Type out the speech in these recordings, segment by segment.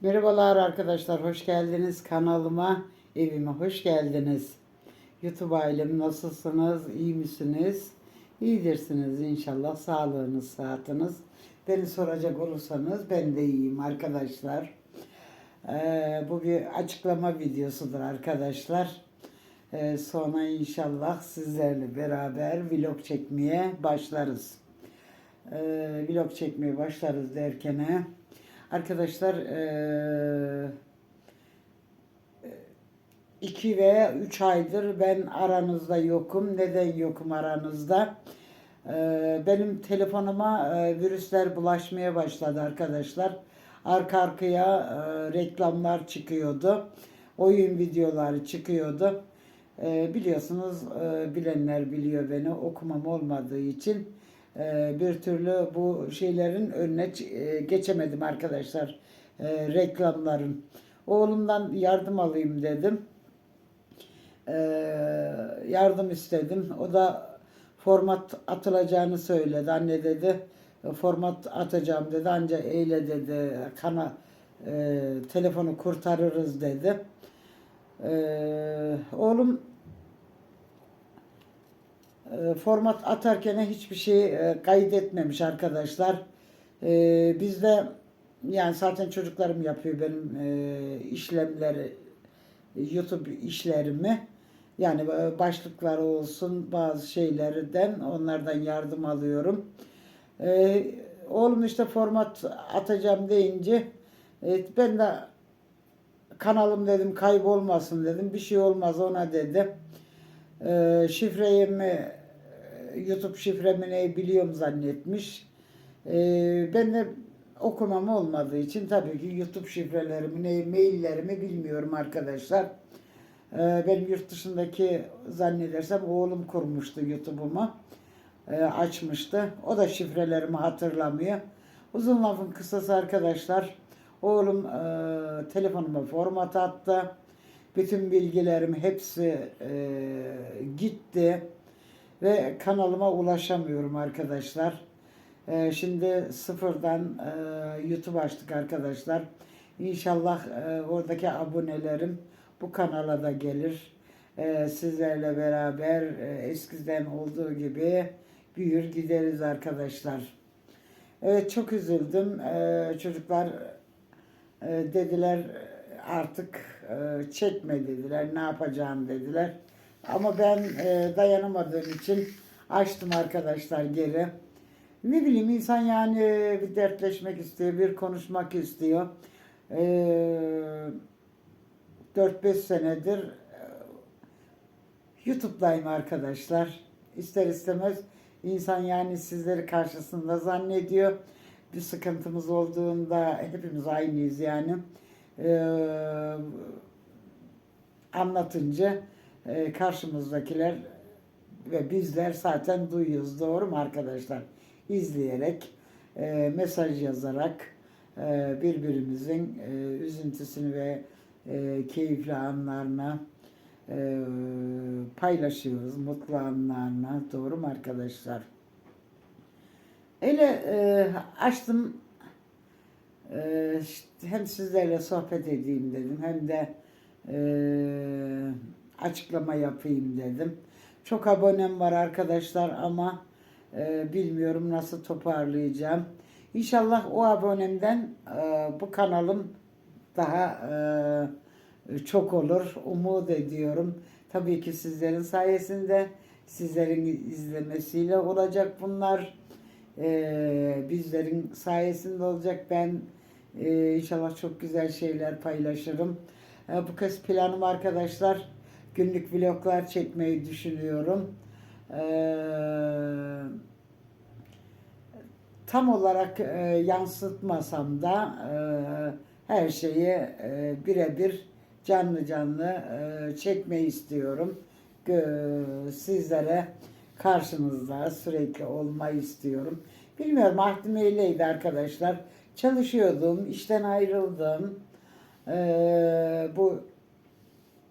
Merhabalar arkadaşlar, hoş geldiniz kanalıma, evime hoş geldiniz. YouTube ailem nasılsınız, iyi misiniz? İyidirsiniz inşallah, sağlığınız, sıhhatiniz. Beni soracak olursanız ben de iyiyim arkadaşlar. Ee, bu bir açıklama videosudur arkadaşlar. Ee, sonra inşallah sizlerle beraber vlog çekmeye başlarız. Ee, vlog çekmeye başlarız derken arkadaşlar eee iki veya üç aydır ben aranızda yokum. Neden yokum aranızda? Benim telefonuma virüsler bulaşmaya başladı arkadaşlar. Arka arkaya reklamlar çıkıyordu. Oyun videoları çıkıyordu. Biliyorsunuz bilenler biliyor beni okumam olmadığı için eee, bir türlü bu şeylerin önüne eee, geçemedim arkadaşlar. Eee, reklamların. Oğlumdan yardım alayım dedim. Eee, yardım istedim. O da format atılacağını söyledi. Anne dedi format atacağım dedi. Anca eyle dedi. Kana telefonu kurtarırız dedi. Eee, oğlum e, format atarken hiçbir şey kaydetmemiş arkadaşlar. E, bizde yani zaten çocuklarım yapıyor benim e, işlemleri YouTube işlerimi. Yani e, başlıkları olsun bazı şeylerden onlardan yardım alıyorum. E, oğlum işte format atacağım deyince e, ben de kanalım dedim kaybolmasın dedim. Bir şey olmaz ona dedi. Ee, şifreyi mi YouTube şifremi ne biliyorum zannetmiş. Ee, ben de okumam olmadığı için tabii ki YouTube şifrelerimi, ne, maillerimi bilmiyorum arkadaşlar. Ee, benim yurt dışındaki zannedersem oğlum kurmuştu YouTube'umu. Ee, açmıştı. O da şifrelerimi hatırlamıyor. Uzun lafın kısası arkadaşlar. Oğlum e, telefonuma format attı. Bütün bilgilerim hepsi e, gitti ve kanalıma ulaşamıyorum arkadaşlar. E, şimdi sıfırdan e, YouTube açtık arkadaşlar. İnşallah e, oradaki abonelerim bu kanala da gelir. E, sizlerle beraber e, eskiden olduğu gibi büyür gideriz arkadaşlar. Evet çok üzüldüm. E, çocuklar e, dediler artık çekme dediler. Ne yapacağım dediler. Ama ben e, dayanamadığım için açtım arkadaşlar geri. Ne bileyim insan yani bir dertleşmek istiyor, bir konuşmak istiyor. E, 4-5 senedir e, YouTube'dayım arkadaşlar. İster istemez insan yani sizleri karşısında zannediyor. Bir sıkıntımız olduğunda hepimiz aynıyız yani. Ee, anlatınca e, karşımızdakiler ve bizler zaten duyuyoruz. Doğru mu arkadaşlar? İzleyerek, e, mesaj yazarak e, birbirimizin üzüntüsünü ve keyifli anlarına paylaşıyoruz. Mutlu anlarına. Doğru mu arkadaşlar? Öyle açtım hem sizlerle sohbet edeyim dedim hem de e, açıklama yapayım dedim. Çok abonem var arkadaşlar ama e, bilmiyorum nasıl toparlayacağım. İnşallah o abonemden e, bu kanalım daha e, çok olur. Umut ediyorum. Tabii ki sizlerin sayesinde, sizlerin izlemesiyle olacak bunlar. E, bizlerin sayesinde olacak. Ben ee, inşallah çok güzel şeyler paylaşırım. Ee, bu kez planım arkadaşlar günlük vloglar çekmeyi düşünüyorum. Ee, tam olarak e, yansıtmasam da e, her şeyi e, birebir canlı canlı çekmeyi istiyorum. Sizlere karşınızda sürekli olmayı istiyorum. Bilmiyorum ahdim öyleydi arkadaşlar. Çalışıyordum, işten ayrıldım. Ee, bu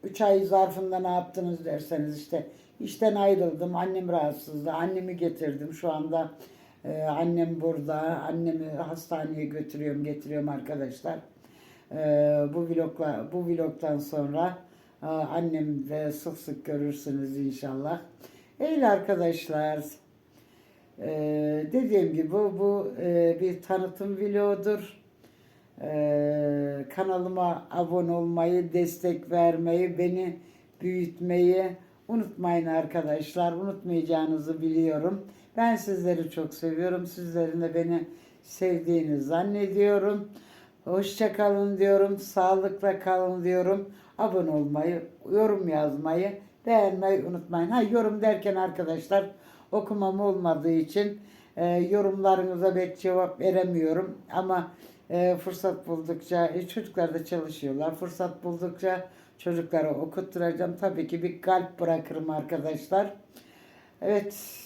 üç ay zarfında ne yaptınız derseniz işte işten ayrıldım. Annem rahatsızdı. Annemi getirdim. Şu anda e, annem burada. Annemi hastaneye götürüyorum, getiriyorum arkadaşlar. Ee, bu vlogla bu vlogdan sonra e, annem de sık sık görürsünüz inşallah. Öyle arkadaşlar. Ee, dediğim gibi bu, bu e, bir tanıtım vlogudur. Ee, kanalıma abone olmayı, destek vermeyi, beni büyütmeyi unutmayın arkadaşlar. Unutmayacağınızı biliyorum. Ben sizleri çok seviyorum. Sizlerin de beni sevdiğini zannediyorum. Hoşça kalın diyorum. Sağlıkla kalın diyorum. Abone olmayı, yorum yazmayı, beğenmeyi unutmayın. Ha yorum derken arkadaşlar okumam olmadığı için e, yorumlarınıza pek cevap veremiyorum. Ama e, fırsat buldukça e, çocuklar da çalışıyorlar. Fırsat buldukça çocuklara okutturacağım. Tabii ki bir kalp bırakırım arkadaşlar. Evet.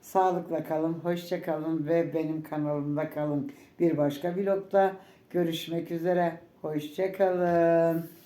Sağlıkla kalın, hoşça kalın ve benim kanalımda kalın. Bir başka vlogda görüşmek üzere. Hoşça kalın.